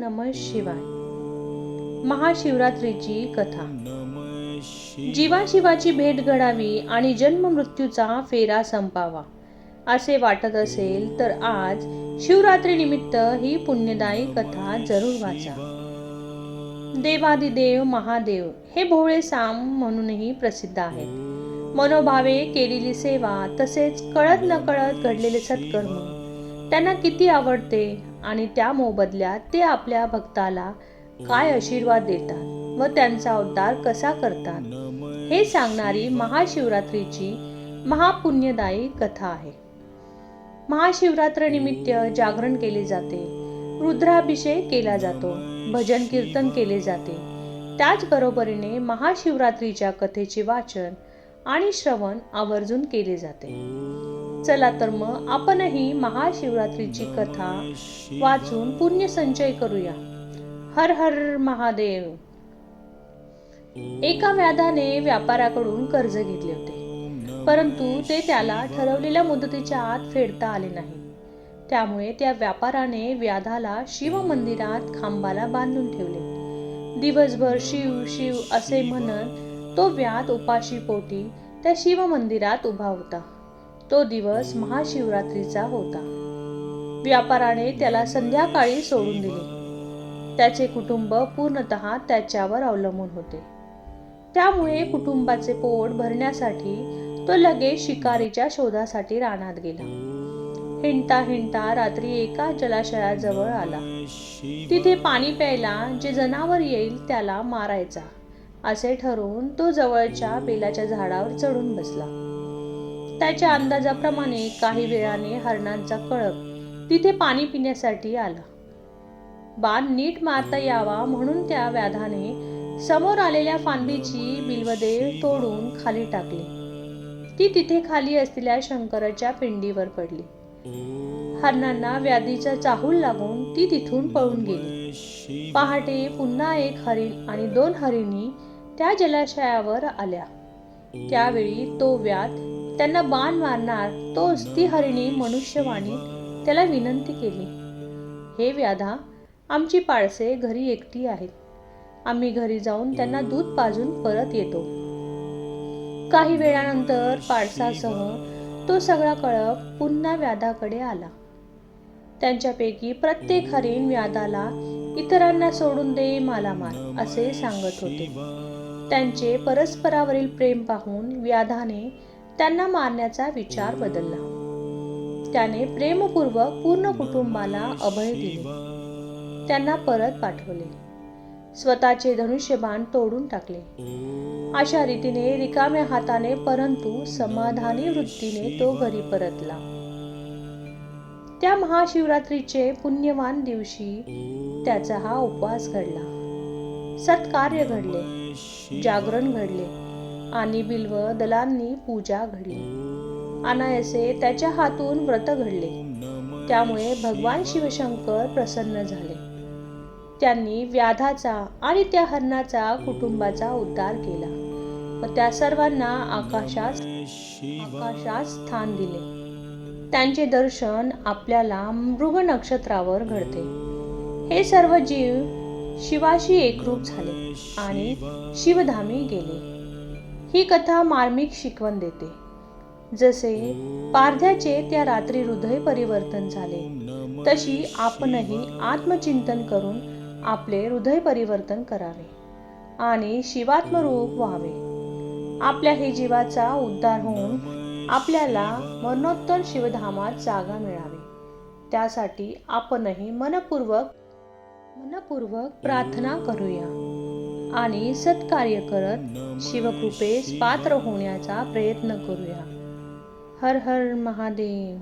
नम शिवाय. महाशिवरात्रीची कथा. जीवाशिवाची भेट घडावी आणि जन्म मृत्यूचा फेरा संपावा असे वाटत असेल तर आज शिवरात्री निमित्त ही पुण्यदायी कथा जरूर वाचा. देवादिदेव महादेव हे भोळे साम म्हणूनही प्रसिद्ध आहेत. मनोभावे केलेली सेवा तसेच कळत नकळत घडलेले सत्कर्म त्यांना किती आवडते आणि त्या मोबदल्यात ते आपल्या भक्ताला काय आशीर्वाद देतात व त्यांचा अवतार कसा करतात हे सांगणारी महाशिवरात्रीची महापुण्यदायी कथा आहे. महाशिवरात्र निमित्त जागरण केले जाते रुद्राभिषेक केला जातो भजन कीर्तन केले जाते. त्याचबरोबरीने महाशिवरात्रीच्या कथेचे वाचन आणि श्रवण आवर्जून केले जाते. चला तर मग आपणही महाशिवरात्रीची कथा वाचून पुण्य संचय करूया. हर हर महादेव. एका व्याधाने व्यापाराकडून कर्ज घेतले होते. परंतु ते त्याला ठरवलेल्या मुदतीच्या आत फेडता आले नाही. त्यामुळे त्या व्यापाराने व्याधाला शिव मंदिरात खांबाला बांधून ठेवले. दिवसभर शिव शिव असे म्हणत तो व्याध उपाशी पोटी त्या शिव मंदिरात उभा होता. तो दिवस महाशिवरात्रीचा होता. व्यापाराने त्याला संध्याकाळी सोडून दिले. त्याचे कुटुंब पूर्णतः त्याच्यावर अवलंबून होते. त्यामुळे कुटुंबाचे पोट भरण्यासाठी तो लगेच शिकारीच्या शोधासाठी रानात गेला. हिंडता हिंडता रात्री एका जलाशयाजवळ आला. तिथे पाणी प्यायला जे जनावर येईल त्याला मारायचा असे ठरवून तो जवळच्या बेलाच्या झाडावर चढून बसला. त्याच्या अंदाजाप्रमाणे काही वेळाने हरणांचा कळप तिथे पाणी पिण्यासाठी आला. बाण नीट मारता यावा म्हणून त्या व्याधाने समोर आलेल्या फांदीची बिल्वदेव तोडून खाली टाकली. ती तिथे खाली असलेल्या शंकराच्या पिंडीवर पडली. हरणांना व्याधीचा चाहूल लागून ती तिथून पळून गेली. पहाटे पुन्हा एक हरिण आणि दोन हरिणी त्या जलाशयावर आल्या. त्यावेळी तो व्याध त्यांना बाण मारणार तोच ती हरिणी मनुष्यवाणी त्याला विनंती केली. हे व्याधा आमची पाळसे घरी एकटी आहेत. आम्ही घरी जाऊन त्यांना दूध पाजून परत येतो. काही वेळानंतर पाळसासह तो सगळा कळप पुन्हा व्याधाकडे आला. त्यांच्यापैकी प्रत्येक हरिण व्याधाला इतरांना सोडून दे मला मार असे सांगत होते. त्यांचे परस्परावरील प्रेम पाहून व्याधाने त्यांना मारण्याचा विचार बदलला. त्याने प्रेमपूर्वक पूर्ण कुटुंबाला अभय दिले. त्यांना परत पाठवले. स्वतःचे धनुष्यबाण तोडून टाकले. अशा रीतीने रिकाम्या हाताने परंतु समाधानी वृत्तीने तो घरी परतला. त्या महाशिवरात्रीचे पुण्यवान दिवशी त्याचा हा उपवास घडला. सत्कार्य घडले. जागरण घडले. आणि बिल्व दलांनी पूजा घडली. अनायसे त्याच्या हातून व्रत घडले. त्यामुळे भगवान शिवशंकर प्रसन्न झाले. त्यांनी व्याधाचा आणि त्या हरणाचा कुटुंबाचा उद्धार केला व त्या सर्वांना आकाशात आकाशात स्थान दिले. त्यांचे दर्शन आपल्याला मृग नक्षत्रावर घडते. हे सर्व जीव शिवाशी एकरूप झाले आणि शिवधामी गेले. ही कथा मार्मिक शिकवण देते. जसे पारध्याचे त्या रात्री हृदय परिवर्तन झाले तशी आपणही आत्मचिंतन करून आपले हृदय परिवर्तन करावे आणि शिवात्मरूप व्हावे. आपल्या हे जीवाचा उद्धार होऊन आपल्याला मरणोत्तर शिवधामात जागा मिळावी. त्यासाठी आपणही मनपूर्वक मनपूर्वक प्रार्थना करूया. आणि सत्कार्य करत शिवकृपेस पात्र होण्याचा प्रयत्न करूया. हर हर महादेव.